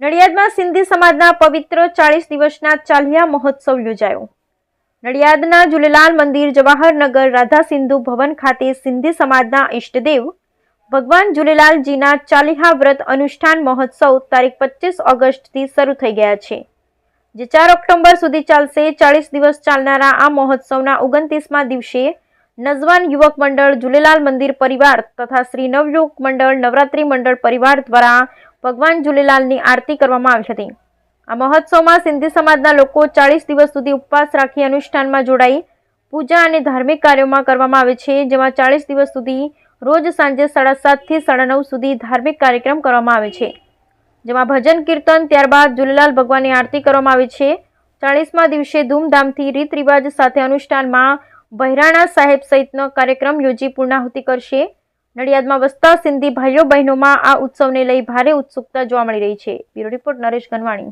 નડિયાદમાં સિંધી સમાજના પવિત્ર ચાળીસ દિવસના ચાલિયા મહોત્સવ યોજાયો. નડિયાદના ઝૂલેલાલ મંદિર, જવાહરનગર, રાધા સિંધુ ભવન ખાતે સિંધી સમાજના ઈષ્ટદેવ ભગવાન ઝૂલેલાલજીના ચાલિહા વ્રત અનુષ્ઠાન મહોત્સવ તારીખ પચીસ ઓગસ્ટથી શરૂ થઈ ગયા છે, જે ચાર ઓક્ટોબર સુધી ચાલશે. ચાળીસ દિવસ ચાલનારા આ મહોત્સવના ઓગણત્રીસમાં દિવસે નઝવાન યુવક મંડળ ઝૂલેલાલ મંદિર પરિવાર તથા શ્રી નવયુવક મંડળ, નવરાત્રિ મંડળ પરિવાર દ્વારા ભગવાન ઝૂલેલાલની આરતી કરવામાં આવી હતી. આ મહોત્સવમાં સિંધી સમાજના લોકો ચાળીસ દિવસ સુધી ઉપવાસ રાખી અનુષ્ઠાનમાં જોડાઈ પૂજા અને ધાર્મિક કાર્યોમાં કરવામાં આવે છે, જેમાં ચાળીસ દિવસ સુધી રોજ સાંજે સાડા સાતથી સાડા નવ સુધી ધાર્મિક કાર્યક્રમ કરવામાં આવે છે. જેમાં ભજન, કીર્તન, ત્યારબાદ ઝૂલેલાલ ભગવાનની આરતી કરવામાં આવે છે. ચાળીસમાં દિવસે ધૂમધામથી રીત રિવાજ સાથે અનુષ્ઠાનમાં બહેરાણા સાહેબ સહિતનો કાર્યક્રમ યોજી પૂર્ણાહુતિ કરશે. નડિયાદમાં વસતા સિંધી ભાઈઓ બહેનોમાં આ ઉત્સવને લઈ ભારે ઉત્સુકતા જોવા મળી રહી છે. Bureau report Naresh Ganwani.